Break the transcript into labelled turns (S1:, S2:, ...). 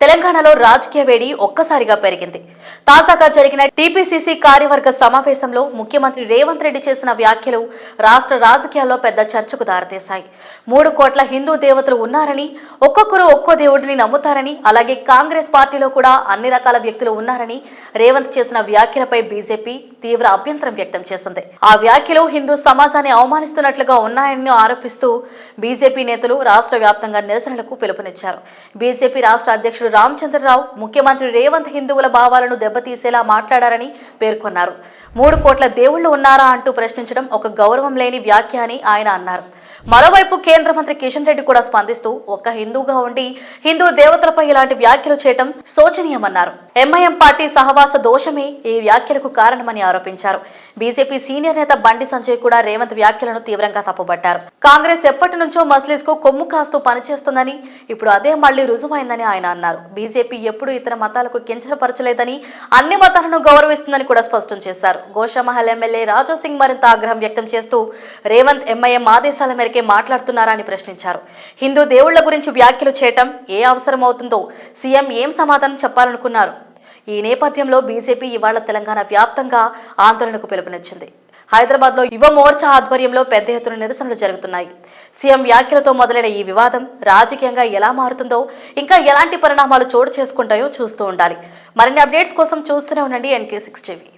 S1: తెలంగాణలో రాజకీయ వేడి ఒక్కసారిగా పెరిగింది. తాజాగా జరిగిన టీపీసీసీ కార్యవర్గ సమావేశంలో ముఖ్యమంత్రి రేవంత్ రెడ్డి చేసిన వ్యాఖ్యలు రాష్ట్ర రాజకీయాల్లో పెద్ద చర్చకు దారితీశాయి. మూడు కోట్ల హిందూ దేవతలు ఉన్నారని ఒక్కొక్కరు ఒక్కో దేవుడిని నమ్ముతారని అలాగే కాంగ్రెస్ పార్టీలో కూడా అన్ని రకాల వ్యక్తులు ఉన్నారని రేవంత్ చేసిన వ్యాఖ్యలపై బీజేపీ తీవ్ర అభ్యంతరం వ్యక్తం చేసింది. ఆ వ్యాఖ్యలు హిందూ సమాజాన్ని అవమానిస్తున్నట్లుగా ఉన్నాయని ఆరోపిస్తూ బీజేపీ నేతలు రాష్ట్ర వ్యాప్తంగా నిరసనలకు పిలుపునిచ్చారు. బీజేపీ రాష్ట్ర అధ్యక్షుడు రామచంద్రరావు ముఖ్యమంత్రి రేవంత్ హిందువుల భావాలను దెబ్బతీసేలా మాట్లాడారని పేర్కొన్నారు. మూడు కోట్ల దేవుళ్ళు ఉన్నారా అంటూ ప్రశ్నించడం ఒక గౌరవం లేని వ్యాఖ్య అని ఆయన అన్నారు. మరోవైపు కేంద్ర మంత్రి కిషన్ రెడ్డి కూడా స్పందిస్తూ ఒక్క హిందూగా ఉండి హిందూ దేవతలపై ఇలాంటి వ్యాఖ్యలు చేయటం శోచనీయమన్నారు. ఎంఐఎం పార్టీ సహవాస దోషమే ఈ వ్యాఖ్యలకు కారణమని ఆరోపించారు. బీజేపీ సీనియర్ నేత బండి సంజయ్ కూడా రేవంత్ వ్యాఖ్యలను తీవ్రంగా తప్పుబట్టారు. కాంగ్రెస్ ఎప్పటి నుంచో మస్లిస్కు కొమ్ము కాస్తూ పనిచేస్తుందని ఇప్పుడు అదే మళ్ళీ రుజువైందని ఆయన అన్నారు. బీజేపీ ఎప్పుడూ ఇతర మతాలకు కించరపరచలేదని అన్ని మతాలను గౌరవిస్తుందని కూడా స్పష్టం చేశారు. గోషామహల్ ఎమ్మెల్యే రాజాసింగ్ మరింత ఆగ్రహం వ్యక్తం చేస్తూ రేవంత్ ఎంఐఎం ఆదేశాల మేరకు మాట్లాడుతున్నారా అని ప్రశ్నించారు. హిందూ దేవుళ్ళ గురించి వ్యాఖ్యలు చేయటం ఏ అవసరం అవుతుందో సీఎం ఏం సమాధానం చెప్పాలనుకున్నారు? ఈ నేపథ్యంలో బీజేపీ ఇవాళ తెలంగాణ వ్యాప్తంగా ఆందోళనకు పిలుపునిచ్చింది. హైదరాబాద్లో యువ మోర్చా ఆధ్వర్యంలో పెద్ద ఎత్తున నిరసనలు జరుగుతున్నాయి. సీఎం వ్యాఖ్యలతో మొదలైన ఈ వివాదం రాజకీయంగా ఎలా మారుతుందో ఇంకా ఎలాంటి పరిణామాలు చోటు చేసుకుంటాయో చూస్తూ ఉండాలి. మరిన్ని అప్డేట్స్ కోసం చూస్తూనే ఉండండి ఎన్కే సిక్స్ టీవీ.